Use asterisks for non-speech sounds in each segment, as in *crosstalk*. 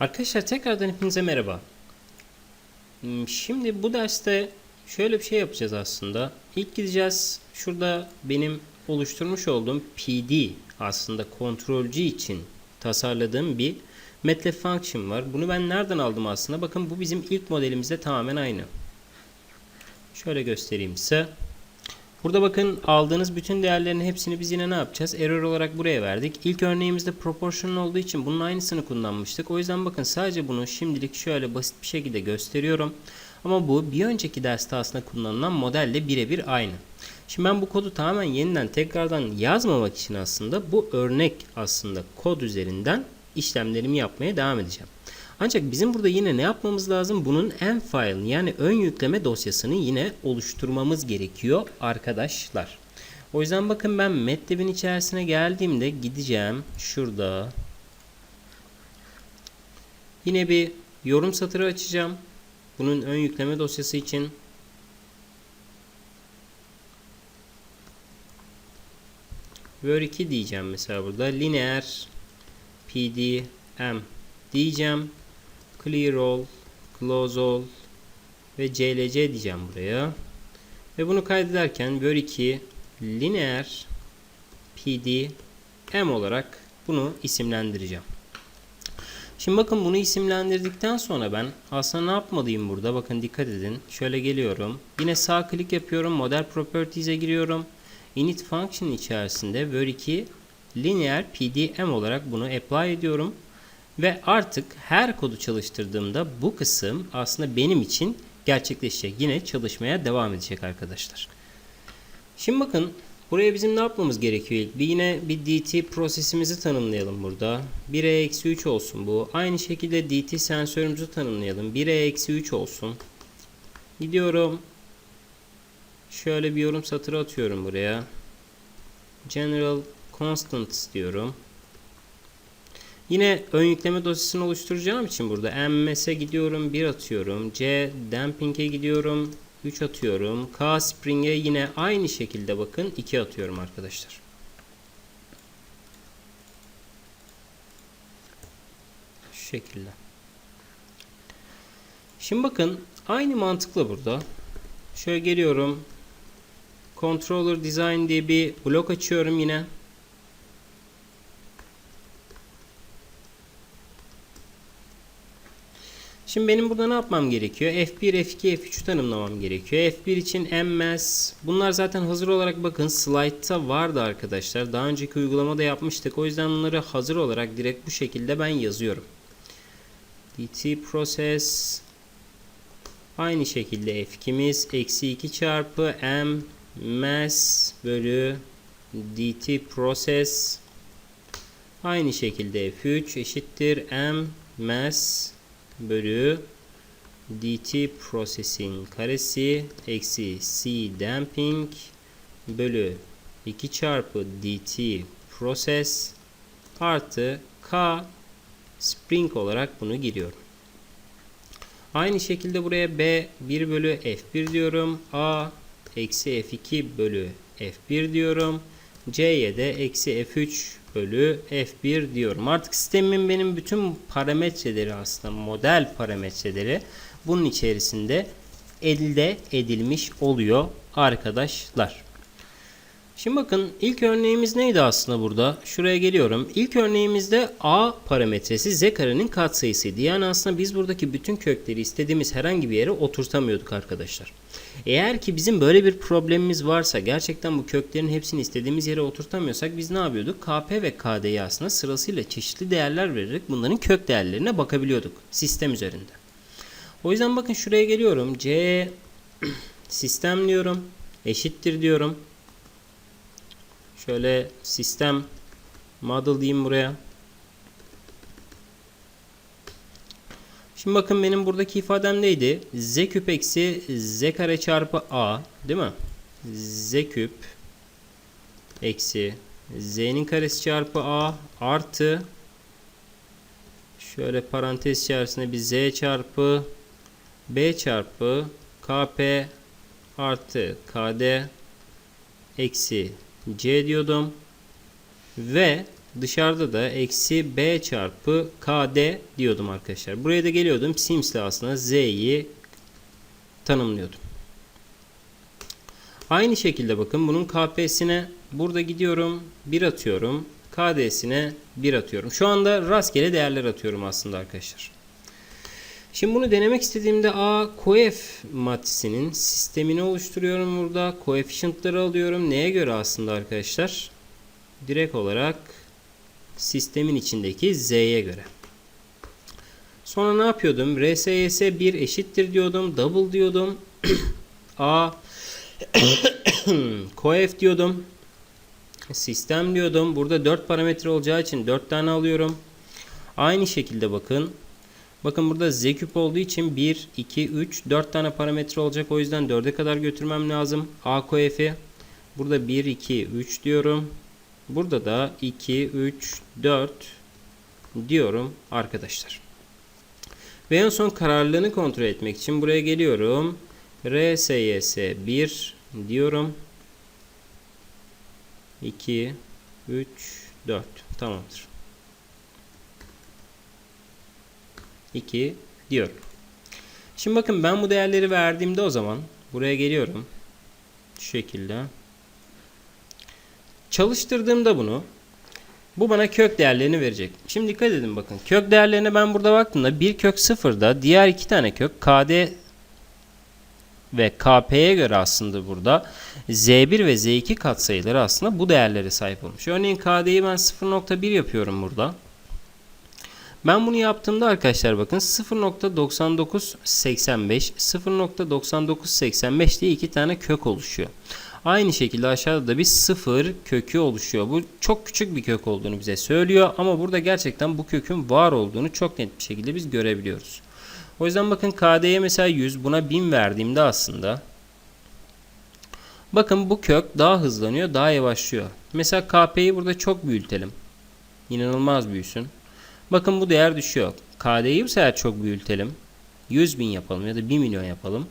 Arkadaşlar tekrardan hepinize merhaba. Hmm, Şimdi bu derste şöyle bir şey yapacağız aslında. İlk gideceğiz. Şurada benim oluşturmuş olduğum PD aslında kontrolcü için tasarladığım bir MATLAB function var. Bunu ben nereden aldım aslında? Bakın bu bizim ilk modelimizde tamamen aynı. Şöyle göstereyim size. Burada bakın aldığınız bütün değerlerin hepsini biz yine ne yapacağız? Error olarak buraya verdik. İlk örneğimizde proportional olduğu için bunun aynısını kullanmıştık. O yüzden bakın sadece bunu şimdilik şöyle basit bir şekilde gösteriyorum. Ama bu bir önceki derste aslında kullanılan modelle birebir aynı. Şimdi ben bu kodu tamamen yeniden tekrardan yazmamak için aslında bu örnek aslında kod üzerinden işlemlerimi yapmaya devam edeceğim. Ancak bizim burada yine ne yapmamız lazım? Bunun en file yani ön yükleme dosyasını yine oluşturmamız gerekiyor arkadaşlar. O yüzden bakın ben MATLAB'in içerisine geldiğimde gideceğim şurada. Yine bir yorum satırı açacağım. Bunun ön yükleme dosyası için. Word2 diyeceğim mesela burada. Linear PDM diyeceğim. Clear all, close all ve CLC diyeceğim buraya. Ve bunu kaydederken Word2 linear PD M olarak bunu isimlendireceğim. Şimdi bakın bunu isimlendirdikten sonra ben aslında ne yapmalıyım burada? Bakın dikkat edin. Şöyle geliyorum. Yine sağ klik yapıyorum. Model Properties'e giriyorum. Init function içerisinde Word2 linear PDM olarak bunu apply ediyorum. Ve artık her kodu çalıştırdığımda bu kısım aslında benim için gerçekleşecek. Yine çalışmaya devam edecek arkadaşlar. Şimdi bakın buraya bizim ne yapmamız gerekiyor ilk? Bir yine bir DT prosesimizi tanımlayalım burada. 1'e eksi 3 olsun bu. Aynı şekilde DT sensörümüzü tanımlayalım. 1'e eksi 3 olsun. Gidiyorum. Şöyle bir yorum satırı atıyorum buraya. General Constants diyorum. Yine ön yükleme dosyasını oluşturacağım için burada MS'e gidiyorum 1 atıyorum. C damping'e gidiyorum 3 atıyorum. K spring'e yine aynı şekilde bakın 2 atıyorum arkadaşlar. Şu şekilde. Şimdi bakın aynı mantıkla burada. Şöyle geliyorum. Controller Design diye bir blok açıyorum yine. Şimdi benim burada ne yapmam gerekiyor? F1, F2, F3 tanımlamam gerekiyor. F1 için MS. Bunlar zaten hazır olarak bakın slide'ta vardı arkadaşlar. Daha önceki uygulamada yapmıştık. O yüzden bunları hazır olarak direkt bu şekilde ben yazıyorum. DT process aynı şekilde F2'miz eksi 2 çarpı M mass bölü DT process aynı şekilde F3 eşittir M mass bölü dt processing karesi eksi c damping bölü 2 çarpı dt process artı k spring olarak bunu giriyorum. Aynı şekilde buraya b 1 bölü f1 diyorum. a eksi f2 bölü f1 diyorum. C'ye de eksi f3 bölü F1 diyorum. Artık sistemin benim bütün parametreleri aslında model parametreleri bunun içerisinde elde edilmiş oluyor arkadaşlar. Şimdi bakın ilk örneğimiz neydi aslında burada? Şuraya geliyorum. İlk örneğimizde A parametresi z karenin katsayısıydı. Yani aslında biz buradaki bütün kökleri istediğimiz herhangi bir yere oturtamıyorduk arkadaşlar. Eğer ki bizim böyle bir problemimiz varsa gerçekten bu köklerin hepsini istediğimiz yere oturtamıyorsak biz ne yapıyorduk? KP ve KD'yi aslında sırasıyla çeşitli değerler vererek bunların kök değerlerine bakabiliyorduk sistem üzerinde. O yüzden bakın şuraya geliyorum. C *clears throat* sistem diyorum. Eşittir diyorum. Şöyle sistem model diyeyim buraya. Şimdi bakın benim buradaki ifadem neydi? Z küp eksi Z kare çarpı A değil mi? Z küp eksi Z'nin karesi çarpı A artı şöyle parantez içerisinde bir Z çarpı B çarpı KP artı KD eksi C diyordum. Ve Dışarıda da eksi b çarpı kd diyordum arkadaşlar. Buraya da geliyordum. Sims'le aslında z'yi tanımlıyordum. Aynı şekilde bakın bunun kp'sine burada gidiyorum 1 atıyorum. kd'sine 1 atıyorum. Şu anda rastgele değerler atıyorum aslında arkadaşlar. Şimdi bunu denemek istediğimde A koef matrisinin sistemini oluşturuyorum burada. Koefisyentları alıyorum. Neye göre aslında arkadaşlar? Direkt olarak sistemin içindeki z'ye göre. Sonra ne yapıyordum? RSYS 1 eşittir diyordum. Double diyordum. *clears throat* A *clears throat* koef diyordum. Sistem diyordum. Burada 4 parametre olacağı için 4 tane alıyorum. Aynı şekilde bakın. Bakın burada z küp olduğu için 1, 2, 3, 4 tane parametre olacak. O yüzden 4'e kadar götürmem lazım. A koefi. Burada 1, 2, 3 diyorum. Burada da 2, 3, 4 diyorum arkadaşlar. Ve en son kararlılığını kontrol etmek için buraya geliyorum. RSYS 1 diyorum. 2, 3, 4. Tamamdır. 2 diyorum. Şimdi bakın ben bu değerleri verdiğimde o zaman buraya geliyorum. Şu şekilde. Çalıştırdığımda bunu bu bana kök değerlerini verecek. Şimdi dikkat edin bakın. Kök değerlerine ben burada baktığımda bir kök sıfırda diğer iki tane kök KD ve KP'ye göre aslında burada Z1 ve Z2 katsayıları aslında bu değerlere sahip olmuş. Örneğin KD'yi ben 0.1 yapıyorum burada. Ben bunu yaptığımda arkadaşlar bakın 0.9985 0.9985 diye iki tane kök oluşuyor. Aynı şekilde aşağıda da bir sıfır kökü oluşuyor. Bu çok küçük bir kök olduğunu bize söylüyor ama burada gerçekten bu kökün var olduğunu çok net bir şekilde biz görebiliyoruz. O yüzden bakın KD'ye mesela 100 buna 1000 verdiğimde aslında bakın bu kök daha hızlanıyor daha yavaşlıyor. Mesela KP'yi burada çok büyütelim. İnanılmaz büyüsün. Bakın bu değer düşüyor. KD'yi bu sefer çok büyütelim. 100 bin yapalım ya da 1 milyon yapalım.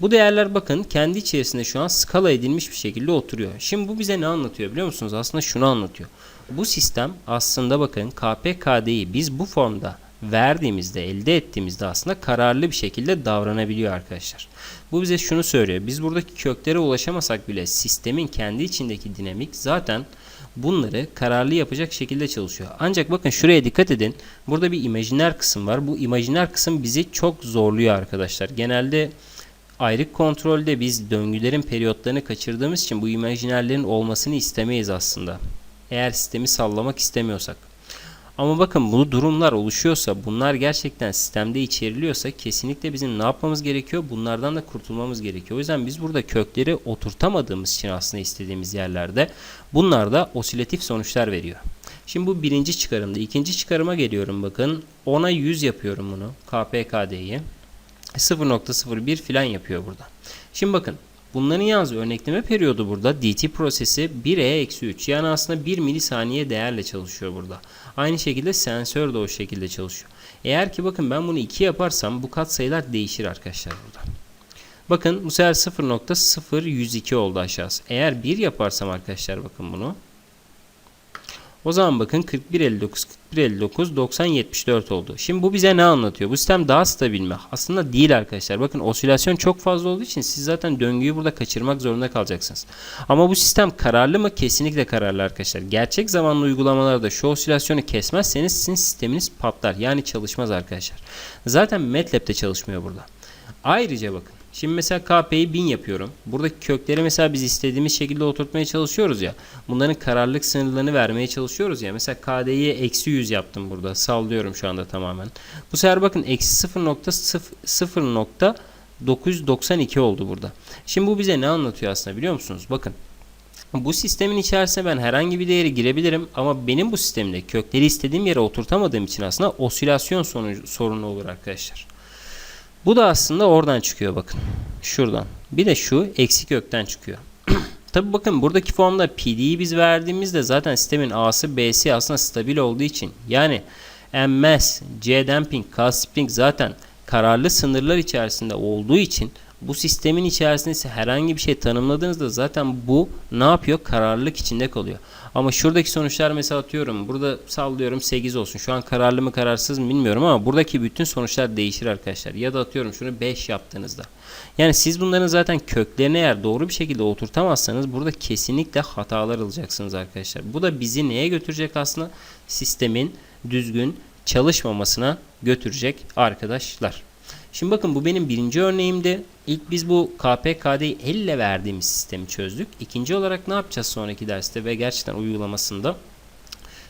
Bu değerler bakın kendi içerisinde şu an skala edilmiş bir şekilde oturuyor. Şimdi bu bize ne anlatıyor biliyor musunuz? Aslında şunu anlatıyor. Bu sistem aslında bakın KPKD'yi biz bu formda verdiğimizde, elde ettiğimizde aslında kararlı bir şekilde davranabiliyor arkadaşlar. Bu bize şunu söylüyor. Biz buradaki köklere ulaşamasak bile sistemin kendi içindeki dinamik zaten bunları kararlı yapacak şekilde çalışıyor. Ancak bakın şuraya dikkat edin. Burada bir imajiner kısım var. Bu imajiner kısım bizi çok zorluyor arkadaşlar. Genelde ayrık kontrolde biz döngülerin periyotlarını kaçırdığımız için bu imajinerlerin olmasını istemeyiz aslında. Eğer sistemi sallamak istemiyorsak. Ama bakın bu durumlar oluşuyorsa, bunlar gerçekten sistemde içeriliyorsa kesinlikle bizim ne yapmamız gerekiyor? Bunlardan da kurtulmamız gerekiyor. O yüzden biz burada kökleri oturtamadığımız için aslında istediğimiz yerlerde bunlar da osilatif sonuçlar veriyor. Şimdi bu birinci çıkarımda. ikinci çıkarıma geliyorum bakın. 10'a 100 yapıyorum bunu. KPKD'yi. 0.01 filan yapıyor burada. Şimdi bakın bunların yalnız örnekleme periyodu burada dt prosesi 1e-3 yani aslında 1 milisaniye değerle çalışıyor burada. Aynı şekilde sensör de o şekilde çalışıyor. Eğer ki bakın ben bunu 2 yaparsam bu kat sayılar değişir arkadaşlar burada. Bakın bu sefer 0.0102 oldu aşağısı. Eğer 1 yaparsam arkadaşlar bakın bunu o zaman bakın 4159 4159 90 74 oldu. Şimdi bu bize ne anlatıyor? Bu sistem daha stabil mi? Aslında değil arkadaşlar. Bakın osilasyon çok fazla olduğu için siz zaten döngüyü burada kaçırmak zorunda kalacaksınız. Ama bu sistem kararlı mı? Kesinlikle kararlı arkadaşlar. Gerçek zamanlı uygulamalarda şu osilasyonu kesmezseniz sizin sisteminiz patlar. Yani çalışmaz arkadaşlar. Zaten MATLAB'de çalışmıyor burada. Ayrıca bakın Şimdi mesela KP'yi 1000 yapıyorum. Buradaki kökleri mesela biz istediğimiz şekilde oturtmaya çalışıyoruz ya. Bunların kararlılık sınırlarını vermeye çalışıyoruz ya. Mesela KD'yi eksi 100 yaptım burada. Sallıyorum şu anda tamamen. Bu sefer bakın eksi 0.0.992 oldu burada. Şimdi bu bize ne anlatıyor aslında biliyor musunuz? Bakın bu sistemin içerisine ben herhangi bir değeri girebilirim ama benim bu sistemde kökleri istediğim yere oturtamadığım için aslında osilasyon sorunu olur arkadaşlar. Bu da aslında oradan çıkıyor bakın. Şuradan. Bir de şu eksi kökten çıkıyor. *clears throat* Tabi bakın buradaki formda PD'yi biz verdiğimizde zaten sistemin A'sı B'si aslında stabil olduğu için yani MS, C damping, K spring zaten kararlı sınırlar içerisinde olduğu için Bu sistemin içerisinde ise herhangi bir şey tanımladığınızda zaten bu ne yapıyor? Kararlılık içinde kalıyor. Ama şuradaki sonuçlar mesela atıyorum. Burada sallıyorum 8 olsun. Şu an kararlı mı kararsız mı bilmiyorum ama buradaki bütün sonuçlar değişir arkadaşlar. Ya da atıyorum şunu 5 yaptığınızda. Yani siz bunların zaten köklerini eğer doğru bir şekilde oturtamazsanız burada kesinlikle hatalar alacaksınız arkadaşlar. Bu da bizi neye götürecek aslında? Sistemin düzgün çalışmamasına götürecek arkadaşlar. Şimdi bakın bu benim birinci örneğimdi. İlk biz bu KPKD'yi elle verdiğimiz sistemi çözdük. İkinci olarak ne yapacağız sonraki derste ve gerçekten uygulamasında?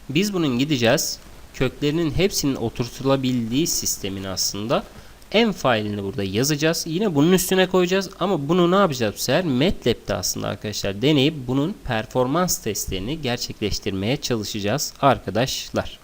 Biz bunun gideceğiz. Köklerinin hepsinin oturtulabildiği sistemin aslında en failini burada yazacağız. Yine bunun üstüne koyacağız ama bunu ne yapacağız bu sefer? MATLAB'de aslında arkadaşlar deneyip bunun performans testlerini gerçekleştirmeye çalışacağız arkadaşlar.